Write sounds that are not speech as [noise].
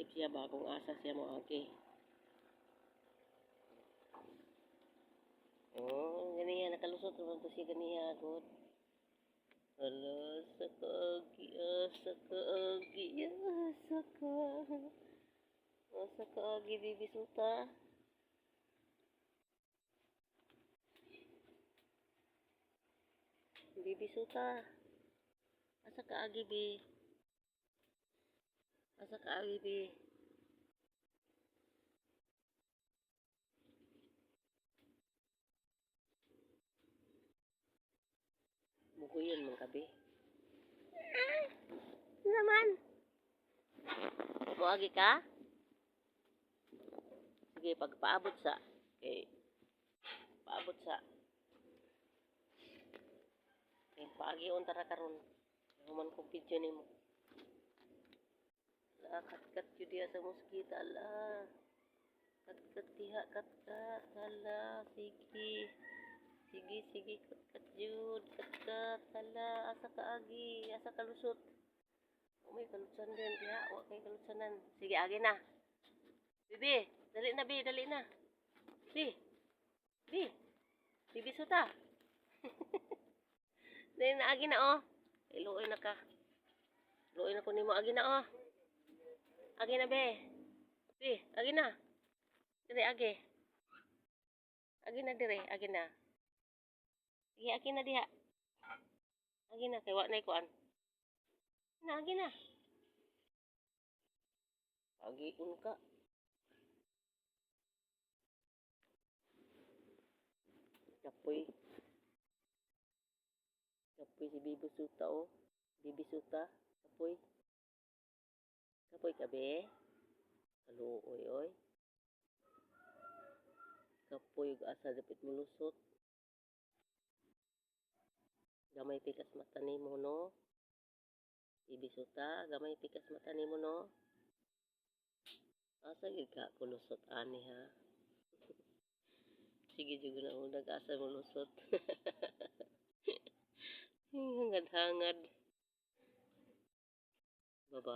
Isip siya ba kung asa siya mo agi. Oh, ganiya nakalusot naman to siya ganiya good. Hala, sa kaagi, asa kaagi, asa ka. Asa kaagi, bibi suta. Bibi suta. Asa kaagi, bi. Asa kaagi, bi. Bukuyan mong kabi. Naman. Buagi ka? Sige, pagpaabot sa. Okay. Paabot sa. Okay, paagi untara karon. Human ko video nimo. La, kat-kat yun diya sa moskita, la. Kat-kat diha, kat-kat. Hala, sige. Sige, sige, kat-kat yun. Kat-kat, hala. Asa ka agi, asa ka lusot. Oh, may kalutsan din, diha. Wa kay kalutsanan. Sige, agi na. Bibi, dali na, bi, dali na. Bi, bi. Bibi suta. [laughs] dali na, agi na, oh. Iluoy na ka. Iluoy na ko nimo, agi na, oh. Agi na, be. Bi, agi na. Dire, agi. Agi na, dire, agi na. Sige, agi na diha. Agi na, kay wa na ikuan. Na, agi na. Agiun ka. Kapoy. Kapoy si Bibi Suta, oh. Bibi Suta. Kapoy. Kapoy ka, be. Kaluoy, oy. Kapoy, ug asa dapit mo lusot. Gamay pikas mata nimo, no? Bibi Suta, gamay pikas mata nimo, no? Asa gid ka ani ha? [laughs] Sige jud na unag asa mo lusot. [laughs] Hangad-hangad.